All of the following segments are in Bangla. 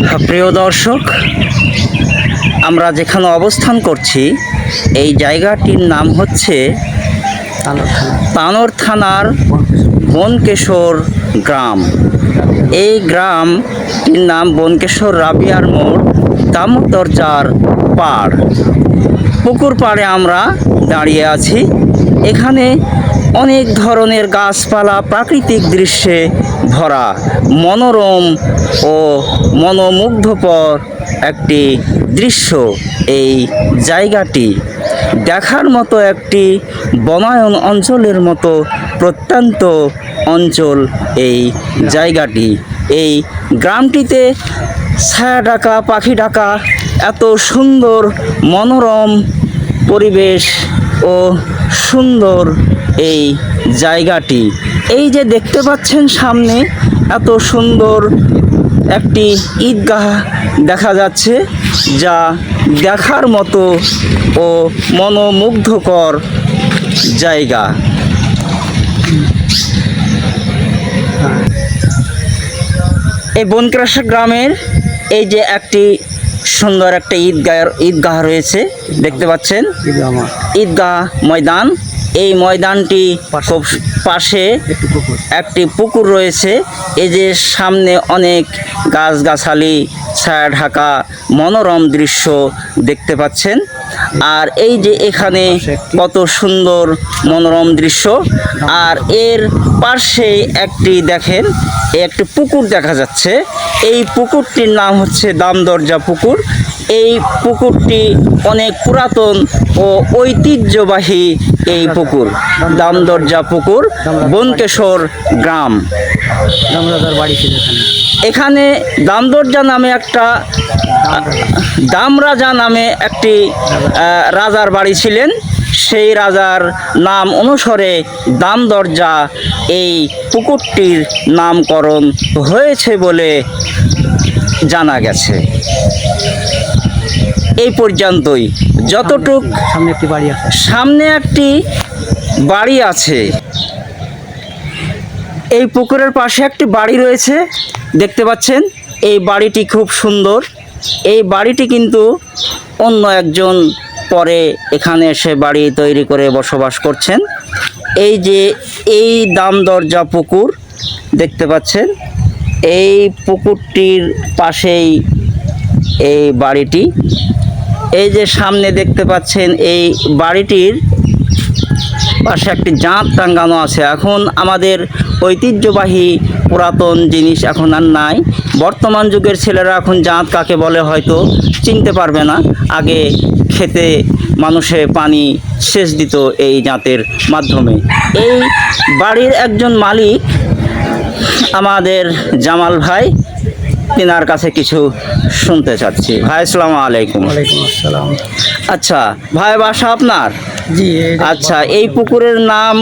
প্রিয় দর্শক, আমরা যেখানে অবস্থান করছি, এই জায়গাটির নাম হচ্ছে তানোর থানার বনকেশর গ্রাম। এই গ্রামটির নাম বনকেশর রাবিয়ার মোড় দামোদরজার পাড়। পুকুর পাড়ে আমরা দাঁড়িয়ে আছি। এখানে অনেক ধরনের গাছপালা প্রাকৃতিক দৃশ্যে ভরা, মনোরম ও মনোমুগ্ধকর একটি দৃশ্য এই জায়গাটি। দেখার মতো একটি বনায়ন অঞ্চলের মতো প্রত্যন্ত অঞ্চল এই জায়গাটি। এই গ্রামটিতে ছায়া ডাকা, পাখি ডাকা, এত সুন্দর মনোরম পরিবেশ ও সুন্দর এই জায়গাটি। এই যে দেখতে পাচ্ছেন সামনে, এত সুন্দর একটি ঈদগাহ দেখা যাচ্ছে, যা দেখার মতো ও মনোমুগ্ধকর জায়গা। এই বনক্রাসা গ্রামের এই যে একটি সুন্দর একটা ঈদগাহ ঈদগাহ রয়েছে, দেখতে পাচ্ছেন? ঈদগাহ ময়দান, এই ময়দানটি পাশে একটি পুকুর রয়েছে, এই যে সামনে অনেক গাছগাছালি, ছায়া ঢাকা, মনোরম দৃশ্য দেখতে পাচ্ছেন। আর এই যে এখানে কত সুন্দর মনোরম দৃশ্য, আর এর পাশে একটি দেখেন একটি পুকুর দেখা যাচ্ছে। এই পুকুরটির নাম হচ্ছে দামদরজা পুকুর। এই পুকুরটি অনেক পুরাতন ও ঐতিহ্যবাহী এই পুকুর দামদরজা পুকুর বনকেশর গ্রাম। এখানে। দামদরজা নামে একটা দামরাজা। নামে একটি রাজার বাড়ি ছিলেন। সেই রাজার নাম অনুসারে দামদরজা এই পুকুরটির নামকরণ হয়েছে বলে জানা গেছে। এই পর্যন্তই। যতটুক সামনে একটি বাড়ি আছে। সামনে একটি বাড়ি আছে। এই পুকুরের পাশে একটি বাড়ি রয়েছে। দেখতে পাচ্ছেন এই বাড়িটি খুব সুন্দর। এই বাড়িটি কিন্তু অন্য একজন পরে এখানে এসে বাড়ি তৈরি করে বসবাস করছেন। এই যে এই দাম দরজা পুকুর দেখতে পাচ্ছেন, এই পুকুরটির পাশেই এই বাড়িটি। এই যে সামনে দেখতে পাচ্ছেন, এই বাড়িটির পাশে একটি জাঁত টাঙ্গানো আছে। এখন আমাদের ঐতিহ্যবাহী পুরাতন জিনিস এখন আর নাই। বর্তমান যুগের ছেলেরা এখন জাঁত কাকে বলে হয়তো চিনতে পারবে না। আগে খেতে মানুষে পানি সেচ দিত এই জাঁতের মাধ্যমে। এই বাড়ির একজন মালিক আমাদের জামাল ভাই তিনার কাছে কিছু শুনতে চাচ্ছি। ভাই আসসালামু আলাইকুম। আসসালাম। আচ্ছা ভাই বাসা আপনার? আচ্ছা এই পুকুরের নাম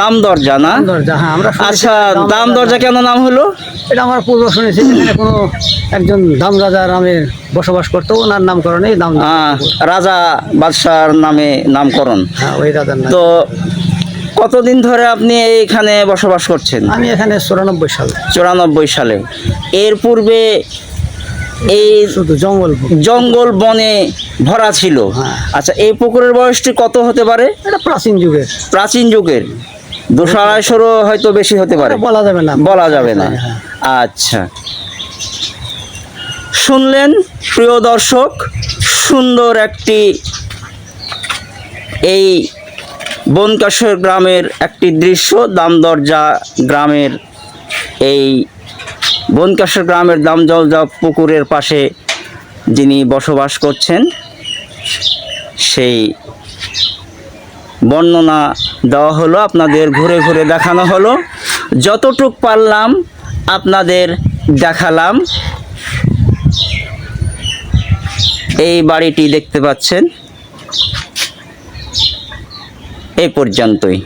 দাম দরজা না? দরজা হ্যাঁ আমরা আচ্ছা দাম দরজা কেন নাম হলো? এটা আমার পূর্ব শুনেছি এখানে কোনো একজন দাম রাজা নামে বসবাস করতো ওনার নামকরণে দাম রাজা বাদশার নামে নামকরণ। হ্যাঁ ওই রাজার নাম। তো কতদিন ধরে আপনি এইখানে বসবাস করছেন? আমি এখানে চুরানব্বই সাল। চুরানব্বই সালে। এর পূর্বে এই জঙ্গল জঙ্গল বনে ভরা ছিল। হ্যাঁ। আচ্ছা এই পুকুরের বয়সটি কত হতে পারে? এটা প্রাচীন যুগের। প্রাচীন যুগের। দুশো আড়াইশোরও হয়তো বেশি হতে পারে। বলা যাবে না। বলা যাবে না। হ্যাঁ। আচ্ছা। শুনলেন প্রিয় দর্শক সুন্দর একটি এই বনকাশর গ্রামের একটি দৃশ্য দামদরজা গ্রামের এই বনকাশর গ্রামের দামদরজা পুকুরের পাশে যিনি বসবাস করছেন সেই বর্ণনা দেওয়া হলো, আপনাদের ঘুরে ঘুরে দেখানো হলো। যতটুক পারলাম আপনাদের দেখালাম। এই বাড়িটি দেখতে পাচ্ছেন। এ পর্যন্তই।